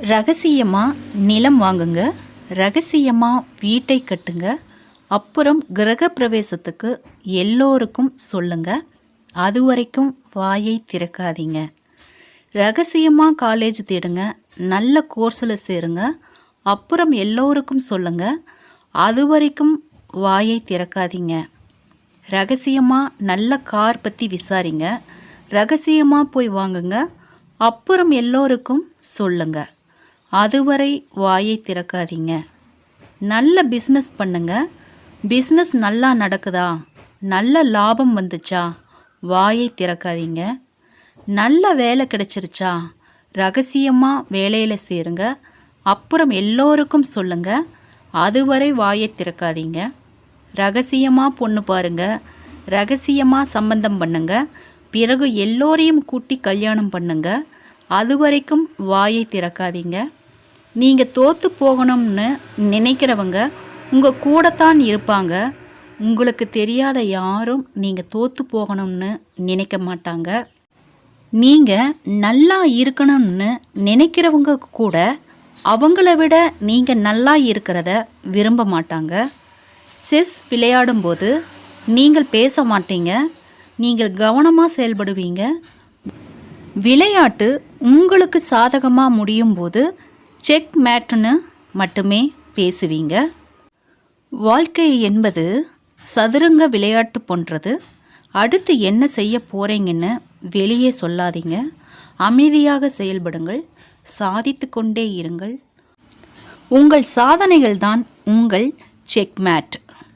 ரகசியமாக நிலம் வாங்குங்க ரகசியமாக வீட்டை கட்டுங்க அப்புறம் கிரகப்பிரவேசத்துக்கு எல்லோருக்கும் சொல்லுங்க அது வரைக்கும் வாயை திறக்காதீங்க. ரகசியமாக காலேஜ் தேடுங்க நல்ல கோர்ஸில் சேருங்க அப்புறம் எல்லோருக்கும் சொல்லுங்க அது வரைக்கும் வாயை திறக்காதீங்க. ரகசியமாக நல்ல கார் பற்றி விசாரிங்க ரகசியமாக போய் வாங்குங்க அப்புறம் எல்லோருக்கும் சொல்லுங்கள் அதுவரை வாயை திறக்காதீங்க. நல்ல பிஸ்னஸ் பண்ணுங்க. பிஸ்னஸ் நல்லா நடக்குதா? நல்ல லாபம் வந்துச்சா? வாயை திறக்காதீங்க. நல்ல வேலை கிடைச்சிருச்சா? ரகசியமாக வேலையில் சேருங்க. அப்புறம் எல்லோருக்கும் சொல்லுங்க. அதுவரை வாயை திறக்காதீங்க. ரகசியமாக பொண்ணு பாருங்க. ரகசியமாக சம்பந்தம் பண்ணுங்க. பிறகு எல்லோரையும் கூட்டி கல்யாணம் பண்ணுங்க. அது வரைக்கும் வாயை திறக்காதீங்க. நீங்கள் தோற்று போகணும்னு நினைக்கிறவங்க உங்கள் கூடத்தான் இருப்பாங்க. உங்களுக்கு தெரியாத யாரும் நீங்கள் தோற்று போகணும்னு நினைக்க மாட்டாங்க. நீங்கள் நல்லா இருக்கணும்னு நினைக்கிறவங்க கூட அவங்கள விட நீங்கள் நல்லா இருக்கிறத விரும்ப மாட்டாங்க. செஸ் விளையாடும்போது நீங்கள் பேச மாட்டீங்க. நீங்கள் கவனமாக செயல்படுவீங்க. விளையாட்டு உங்களுக்கு சாதகமாக முடியும் போது செக் மேட்டுன்னு மட்டுமே பேசுவீங்க. வாழ்க்கை என்பது சதுரங்க விளையாட்டு போன்றது. அடுத்து என்ன செய்ய போறீங்கன்னு வெளியே சொல்லாதீங்க. அமைதியாக செயல்படுங்கள். சாதித்து கொண்டே இருங்கள். உங்கள் சாதனைகள் தான் உங்கள் செக்மேட்